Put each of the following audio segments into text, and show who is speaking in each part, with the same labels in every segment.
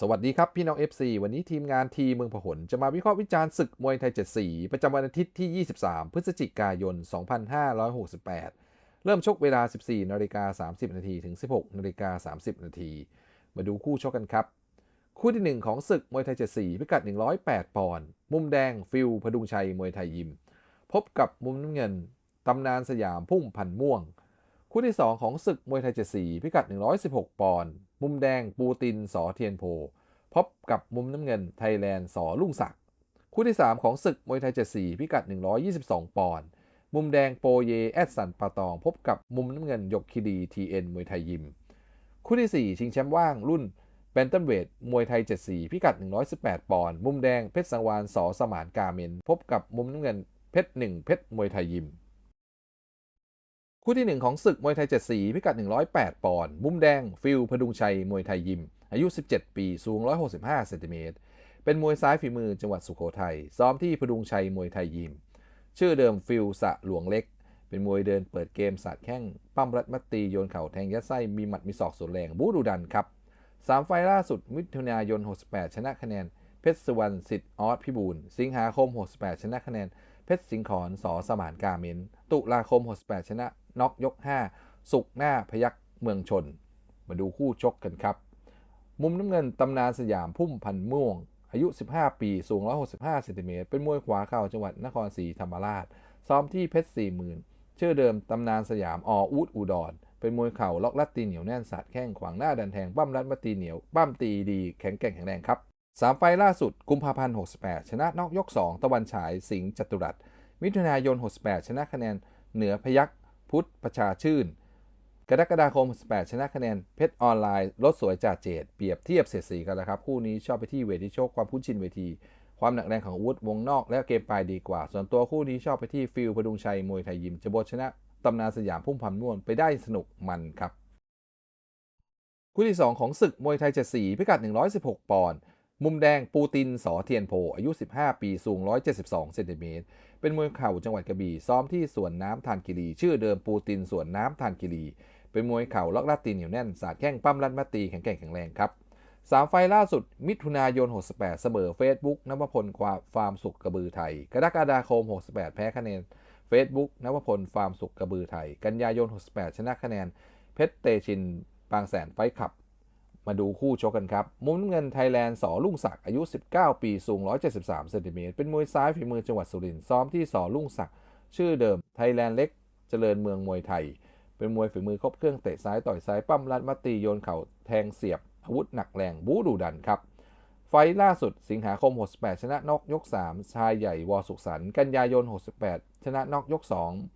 Speaker 1: สวัสดีครับ พี่น้อง FC วันนี้ทีมงานทีเมืองพหลจะมาวิเคราะห์วิจารณ์ศึกมวยไทย 7 สี ประจำวันอาทิตย์ที่ 23 พฤศจิกายน 2568 เริ่มชกเวลา 14นาฬิกา30 นาทีถึง 16นาฬิกา30 นาที มาดูคู่ชกกันครับ คู่ที่ 1 ของศึกมวยไทย 7 สี พิกัด 108 ปอนด์มุมแดงฟิลพดุงชัยมวยไทยยิม พบกับมุมน้ำเงินตำนานสยามพุ่มพันม่วง คู่ที่ 2 ของศึกมวยไทย 7 สี พิกัด 116 ปอนด์ มุมแดงปูตินสอเทียนโพ พบกับมุมน้ำเงินไทยแลนด์สอลุ่งศักดิ์คู่ที่ 3 ของศึกมวยไทย7สีพิกัด 122 ปอนด์มุมแดงโปเยแอดสันปาตอง พบกับมุมน้ำเงินยกคิดีทีเอ็นมวยไทยยิม คู่ที่ 4 ชิงแชมป์ว่างรุ่นแบนตันเวทมวยไทย7สีพิกัด 118 ปอนด์มุมแดงเพชรสังวานสอสมานกาเมน พบกับมุมน้ำเงินเพชรหนึ่งเพชรมวยไทยยิม คู่ที่ 1 ของศึกมวยไทย 7 สีพิกัด 108 ปอนด์มุมแดง ฟิลพดุงชัย มวยไทยยิม อายุ 17 ปี สูง 165เซนติเมตรเป็นมวยซ้ายฝีมือจังหวัดสุโขทัยซ้อมที่พดุงชัยมวยไทยยิม ชื่อเดิมฟิลสะหลวงเล็ก เป็นมวยเดินเปิดเกมสาดแข้งปั้มรัดมัดตีโยนเข่าแทงยัดไส้มีหมัดมีศอกสวนแรงบูดูดันครับ 3 ไฟล์ล่าสุดมิถุนายน 68 ชนะคะแนน เพชรสุวรรณสิทธิ์ออสพิบูลสิงหาคม 68 ชนะคะแนน เพชรสิงขอนสอสมานกาเมนตุลาคม 68 ชนะน็อกยก 5 สุกหน้าพยักเมืองชน มาดูคู่ชกกันครับ มุมน้ำเงินตำนานสยามพุ่มพันม่วง อายุ 15 ปี สูง 165เซนติเมตรเป็นมวยขวาเข่าจังหวัดนครศรีธรรมราช ซ้อมที่เพชร 40,000 ชื่อเดิมตำนานสยามออูดอุดรเป็นมวยเข่าล็อกลัดตีเหนียวแน่นสาดแข้งขวางหน้าดันแทงปั้มรัดมาตีเหนียวปั้มตีดีแข็งแกร่งแข็งแรงครับ สามไฟล่าสุด กุมภาพันธ์ 68 ชนะนอกยก 2 ตะวันฉายสิงห์จตุรัส มิถุนายน 68 ชนะคะแนนเหนือพยักพุทธประชาชื่น กรกฎาคม 68 ชนะคะแนนเพชรออนไลน์รถสวยจ่าเจดเปรียบเทียบเสียสีกันแล้วครับ คู่นี้ชอบไปที่เวทีโชคความคุ้นชินเวที ความหนักแรงของอาวุธวงนอกและเกมปลายดีกว่า ส่วนตัวคู่นี้ชอบไปที่ฟิลพดุงชัยมวยไทยยิมจะบทชนะตำนานสยามพุ่มพันธ์ม่วนไปได้สนุกมันครับ คู่ที่ 2 ของศึกมวยไทยเจ็ดสีพิกัด 116 ปอนด์ มุมแดงปูตินสอเทียนโพ อายุ 15 ปี สูง 172 เซนติเมตร เป็นมวยเข่าจังหวัดกระบี่ ซ้อมที่สวนน้ำทานกิรี ชื่อเดิมปูตินสวนน้ำทานกิรี เป็นมวยเข่าล็อกลัดตีเหนียวแน่น สาดแข้งปั้มรัดมาตีแข็งแกร่งแข็งแรงครับสามไฟล์ล่าสุด มิถุนายน 68 เสมอเฟซบุ๊กนวพลความฟาร์มสุขกระบือไทย กรกฎาคม 68 แพ้คะแนน Facebook นวพลฟาร์มสุขกระบือไทย กันยายน 68 ชนะคะแนน เพชรเตชินบางแสนไฟท์ขับ มาดูคู่ชกกันครับ มุมน้ำเงินไทยแลนด์สอลุ่งศักดิ์อายุ 19 ปีสูง 173เซนติเมตรเป็นมวยซ้ายฝีมือจังหวัดสุรินทร์ซ้อมที่สอลุ่งศักดิ์ชื่อเดิมไทยแลนด์เล็กเจริญเมืองมวยไทย เป็นมวยฝีมือครบเครื่องเตะซ้ายต่อยซ้ายปั้มรัดมัดตีโยนเข่าแทงเสียบ อาวุธหนักแรงบู๊ดุดันครับ ไฟล่าสุดสิงหาคม 68 ชนะนอกยก 3 ชายใหญ่วอสุขสันต์กันยายน 68 ชนะนอกยก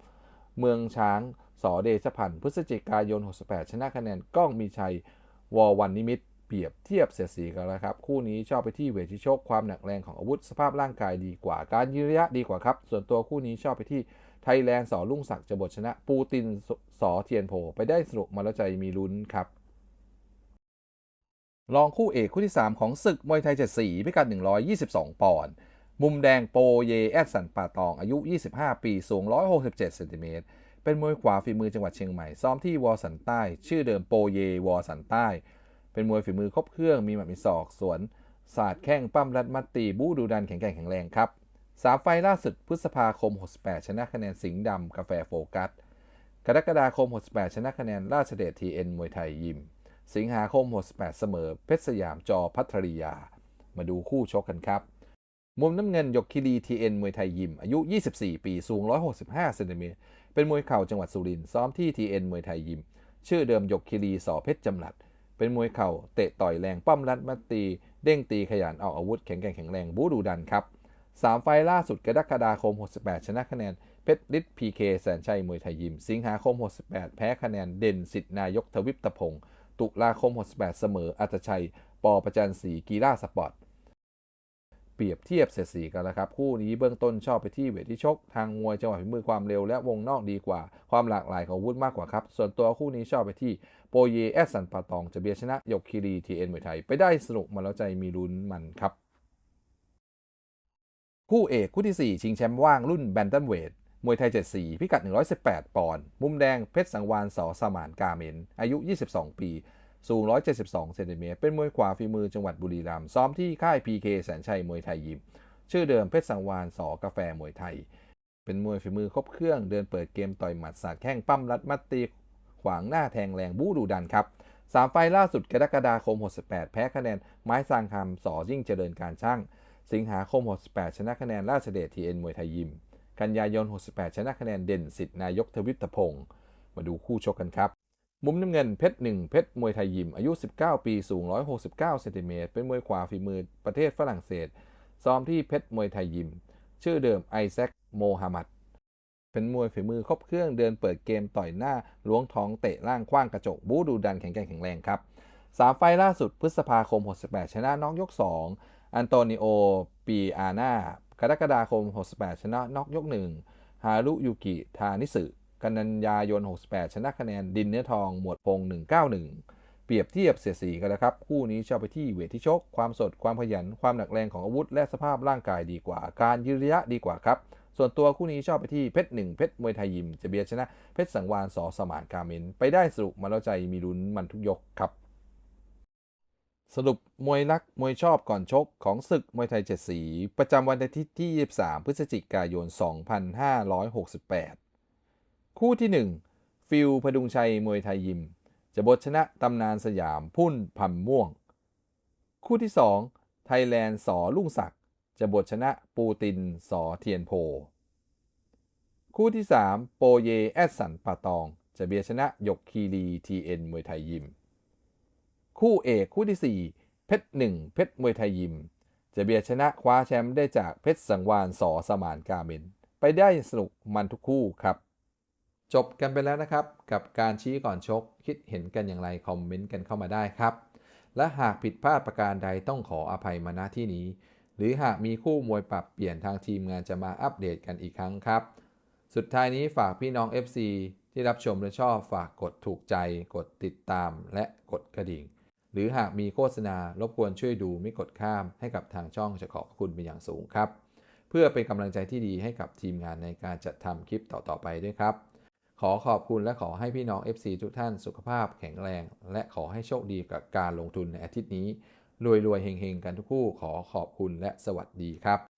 Speaker 1: 2 เมืองช้างสอเดชพันธ์พฤศจิกายน 68 ชนะคะแนนก้องมีชัย วอวันนิมิตเปรียบเทียบเสียสีกันแล้วครับ คู่นี้ชอบไปที่เวทีโชคความหนักแรงของอาวุธสภาพร่างกายดีกว่า การยืนระยะดีกว่าครับ ส่วนตัวคู่นี้ชอบไปที่ไทยแลนด์สอลุ่งศักดิ์จะบทชนะ ปูตินสอเทียนโพไปได้สนุกมาแล้วใจมีลุ้นครับรองคู่เอกคู่ที่ 3 ของศึกมวยไทย 7 สีพิกัด 122 ปอนด์มุมแดงโปเยแอดสันป่าตองอายุ 25 ปี สูง 167เซนติเมตร เป็นมวยขวาฝีมือจังหวัดเชียงใหม่ ซ้อมที่วอสันใต้ ชื่อเดิมโปเยวอสันใต้ เป็นมวยฝีมือครบเครื่อง มีหมัดมีศอก สวน ศาสตร์แข้งปั้มรัดมัดตีบู้ดูดันแข็งแกร่งแข็งแรงครับสามไฟล่าสุดพฤษภาคม 68 ชนะคะแนนสิงห์ดำกาแฟโฟกัส กรกฎาคม 68 ชนะคะแนนราชเดชทีเอ็นมวยไทยยิม สิงหาคม 68 เสมอ เพชรสยามจอพัทริยา มาดูคู่ชกกันครับ มุมน้ำเงินยกคิรีทีเอ็นมวยไทยยิม อายุ 24 ปี สูง 165เซนติเมตร เป็นมวยเข่าจังหวัดสุรินทร์ซ้อมที่ทีเอ็นมวยไทยยิม ชื่อเดิมยกคิรีสอเพชรจำรัด เป็นมวยเข่าเตะต่อยแรงปั้มรัดมัดตี เด้งตีขยันออกอาวุธแข็งแกร่งแข็งแรงบูดูดันครับสามไฟล่าสุดกรกฎาคม 68 ชนะคะแนนเพชรฤทธิ์พีเคแสนชัยมวยไทยยิม สิงหาคม 68 แพ้คะแนนเด่นสิทธินายกทวิปตะพงศ์ตุลาคม 68 เสมออัตชัย ปอประจันศรีกีฬาสปอร์ต ปรียบเทียบเสียดสีกันแล้วครับ คู่นี้เบื้องต้นชอบไปที่เวทีชก ทางมวยจังหวะฝีมือความเร็วและวงนอกดีกว่า ความหลากหลายของวุธมากกว่าครับ ส่วนตัวคู่นี้ชอบไปที่โปเยแอสสันปาตองจะเบียชนะยกคีรีทีเอ็นมวยไทย ไปได้สนุกมาแล้วใจมีลุ้นมันครับ คู่เอกคู่ที่ 4 ชิงแชมป์ว่างรุ่นแบนตันเวทมวยไทย7สีพิกัด 118 ปอนด์ มุมแดง เพชรสังวานสอสมานกาเมน อายุ 22 ปี สูง 172 เซนติเมตร เป็นมวยขวาฝีมือจังหวัดบุรีรัมย์ ซ้อมที่ค่าย PK แสนชัยมวยไทยยิม ชื่อเดิมเพชรสังวานสอกาแฟมวยไทย เป็นมวยฝีมือครบเครื่อง เดินเปิดเกมต่อยหมัดสาดแข้งปั้มรัดมัดตี ขวางหน้าแทงแรงบู๊ดูดันครับสามไฟล่าสุดกรกฎาคม 68 แพ้คะแนนไม้สร้างคำสอยิ่งเจริญการช่าง สิงหาคม 68 ชนะคะแนนราชเดชทีเอ็นมวยไทยยิม กันยายน 68 ชนะคะแนนเด่นสิทธิ์นายกทวิตพงศ์มาดูคู่ชกกันครับ มุมน้ำเงินเพชรหนึ่งเพชรมวยไทยยิม อายุ 19 ปี สูง 169 เซนติเมตรเป็นมวยขวาฝีมือประเทศฝรั่งเศส ซ้อมที่เพชรมวยไทยยิม ชื่อเดิมไอแซคโมฮัมหมัด เป็นมวยฝีมือครบเครื่องเดินเปิดเกมต่อยหน้าล้วงท้องเตะล่างคว้างกระจก บู๊ดูดันแข็งแกร่งแข็งแรงครับสามไฟล์ล่าสุดพฤษภาคม 68 ชนะน็อกยก 2 อันโตนิโอปีอาน่ากรกฎาคม 68 ชนะน็อกยก 1 ฮารุยุกิ ทานิสึ กันยันยายน 68 ชนะคะแนนดินเนื้อทอง หมวดพง 191 เปรียบเทียบเสียสีกันแล้วครับ คู่นี้ชอบไปที่เวทที่ชก ความสดความขยัน ความหนักแรงของอาวุธ และสภาพร่างกายดีกว่า การยืนระยะดีกว่าครับ ส่วนตัวคู่นี้ชอบไปที่เพชรหนึ่งเพชรมวยไทยยิมจะเบียดชนะเพชรสังวานสอสมานกาเมนไปได้สรุปมาแล้วใจมีลุ้นมันทุกยกครับสรุปมวยรักมวยชอบก่อนชกของศึกมวยไทยเจ็ดสี ประจำวันอาทิตย์ที่ 23 พฤศจิกายน 2568 คู่ที่ 1 ฟิลพดุงชัยมวยไทยยิม จะบทชนะตำนานสยามพุ่นพัมม่วง คู่ที่ 2 ไทยแลนด์สอลุ่งศักดิ์จะบทชนะปูตินสอเทียนโพ คู่ที่ 3 โปเยแอดสันปาตอง จะเบียชนะหยกคีรีทีเอ็นมวยไทยยิม คู่เอกคู่ที่ 4 เพชรหนึ่งเพชรมวยไทยยิม จะเบียชนะคว้าแชมป์ได้จากเพชรสังวานสอสมานกาเมน ไปได้สนุกมันทุกคู่ครับ จบกันไปแล้วนะครับ กับการชี้ก่อนชก คิดเห็นกันอย่างไร คอมเมนต์กันเข้ามาได้ครับ และหากผิดพลาดประการใดต้องขออภัยมาณที่นี้ หรือหากมีคู่มวยปรับเปลี่ยนทางทีมงานจะมาอัปเดตกันอีกครั้งครับ สุดท้ายนี้ฝากพี่น้อง FC ที่รับชมและชอบฝากกดถูกใจ กดติดตาม และกดกระดิ่ง หรือหากมีโฆษณารบกวนช่วยดูไม่กดข้ามให้กับทางช่องจะขอบพระคุณเป็นอย่างสูงครับ เพื่อเป็นกำลังใจที่ดีให้กับทีมงานในการจัดทำคลิปต่อๆไปด้วยครับ ขอขอบคุณและขอให้พี่น้อง FC ทุกท่านสุขภาพแข็งแรง และขอให้โชคดีกับการลงทุนในอาทิตย์นี้รวยๆเฮงๆ กันทุกคู่ขอขอบคุณและสวัสดีครับ